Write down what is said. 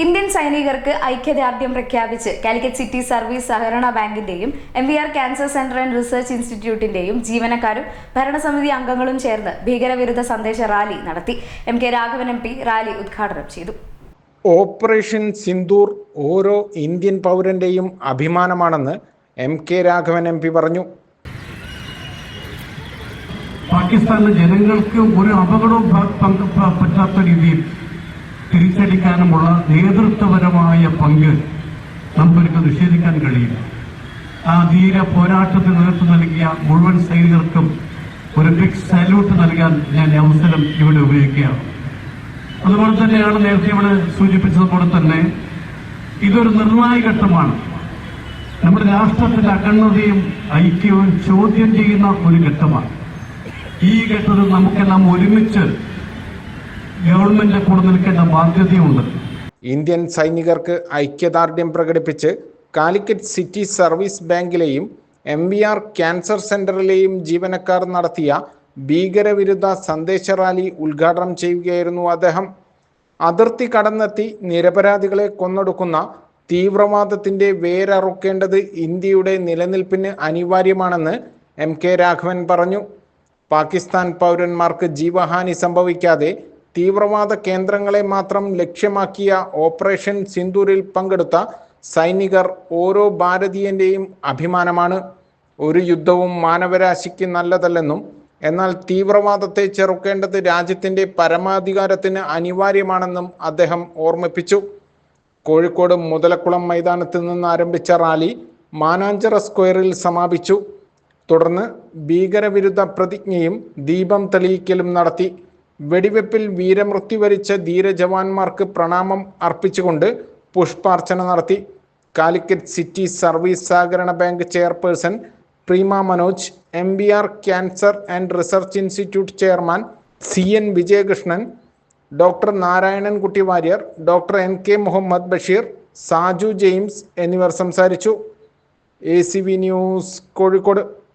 Indian സൈനികർക്ക് ഐക്യദാർഢ്യം പ്രഖ്യാപിച്ച് കാലിക്കറ്റ് സിറ്റി സർവീസ് സഹകരണ ബാങ്കിന്റെയും M V R cancer centre and research ഇൻസ്റ്റിറ്റ്യൂട്ടിന്റെയും ജീവനക്കാരും ഭരണസമിതി അംഗങ്ങളും ചേർന്ന് ഭീകരവിരുദ്ധ സന്ദേശ റാലി നടത്തി. M K Raghavan M P rally ഉദ്ഘാടനം ചെയ്തു. ഓപ്പറേഷൻ സിന്ദൂർ ഓരോ ഇന്ത്യൻ പൗരന്റെയും അഭിമാനമാണെന്ന് M K Raghavan M P പറഞ്ഞു. പാകിസ്ഥാനിലെ ജനങ്ങൾക്ക് ഒരു അപകടവും പറ്റാത്ത രീതിയിൽ തിരിച്ചടിക്കാനുമുള്ള നേതൃത്വപരമായ പങ്ക് നമുക്കൊരിക്കൽ നിഷേധിക്കാൻ കഴിയില്ല. ആ ധീര പോരാട്ടത്തിന് നേതൃത്വം നൽകിയ മുഴുവൻ സൈനികർക്കും ഒരു ബിഗ് സല്യൂട്ട് നൽകാൻ ഞാൻ അവസരം ഇവിടെ ഉപയോഗിക്കുകയാണ്. അതുപോലെ തന്നെയാണ് നേരത്തെ ഇവിടെ സൂചിപ്പിച്ചതുപോലെ തന്നെ ഇതൊരു നിർണായക ഘട്ടമാണ്. നമ്മുടെ രാഷ്ട്രത്തിന്റെ അഖണ്ഡതയും ഐക്യവും ചോദ്യം ചെയ്യുന്ന ഒരു ഘട്ടമാണ്. ഈ ഘട്ടത്തിൽ നമുക്കെല്ലാം ഒരുമിച്ച് ഗവൺമെന്റിന്റെ കൂടെ നിൽക്കേണ്ട ബാധ്യതയുണ്ട്. ഇന്ത്യൻ സൈനികർക്ക് ഐക്യദാർഢ്യം പ്രകടിപ്പിച്ച് കാലിക്കറ്റ് സിറ്റി സർവീസ് ബാങ്കിലെയും എം വി ആർ ക്യാൻസർ സെന്ററിലെയും ജീവനക്കാർ നടത്തിയ ഭീകരവിരുദ്ധ സന്ദേശ റാലി ഉദ്ഘാടനം ചെയ്യുകയായിരുന്നു അദ്ദേഹം. അതിർത്തി കടന്നെത്തി നിരപരാധികളെ കൊന്നൊടുക്കുന്ന തീവ്രവാദത്തിന്റെ വേരറുക്കേണ്ടത് ഇന്ത്യയുടെ നിലനിൽപ്പിന് അനിവാര്യമാണെന്ന് എം കെ രാഘവൻ പറഞ്ഞു. പാകിസ്ഥാൻ പൗരന്മാർക്ക് ജീവഹാനി സംഭവിക്കാതെ തീവ്രവാദ കേന്ദ്രങ്ങളെ മാത്രം ലക്ഷ്യമാക്കിയ ഓപ്പറേഷൻ സിന്ദൂരിൽ പങ്കെടുത്ത സൈനികർ ഓരോ ഭാരതീയന്റെയും അഭിമാനമാണ്. ഒരു യുദ്ധവും മാനവരാശിക്ക് നല്ലതല്ലെന്നും എന്നാൽ തീവ്രവാദത്തെ ചെറുക്കേണ്ടത് രാജ്യത്തിന്റെ പരമാധികാരത്തിന് അനിവാര്യമാണെന്നും അദ്ദേഹം ഓർമ്മിപ്പിച്ചു. കോഴിക്കോട് മുതലക്കുളം മൈതാനത്ത് നിന്ന് ആരംഭിച്ച റാലി മാനാഞ്ചിറ സ്ക്വയറിൽ സമാപിച്ചു. തുടർന്ന് ഭീകരവിരുദ്ധ പ്രതിജ്ഞയും ദീപം തെളിയിക്കലും നടത്തി. വെടിവെപ്പിൽ വീരമൃത്യു വരിച്ച ധീരജവാന്മാർക്ക് പ്രണാമം അർപ്പിച്ചുകൊണ്ട് പുഷ്പാർച്ചന നടത്തി. കാലിക്കറ്റ് സിറ്റി സർവീസ് സഹകരണ bank chairperson Preema Manoj M B R cancer and research institute chairman C N Vijayakrishnan doctor Narayanankutty Warrier doctor N K Muhammad Basheer Saju James എന്നിവർ സംസാരിച്ചു. A C V news Kozhikode.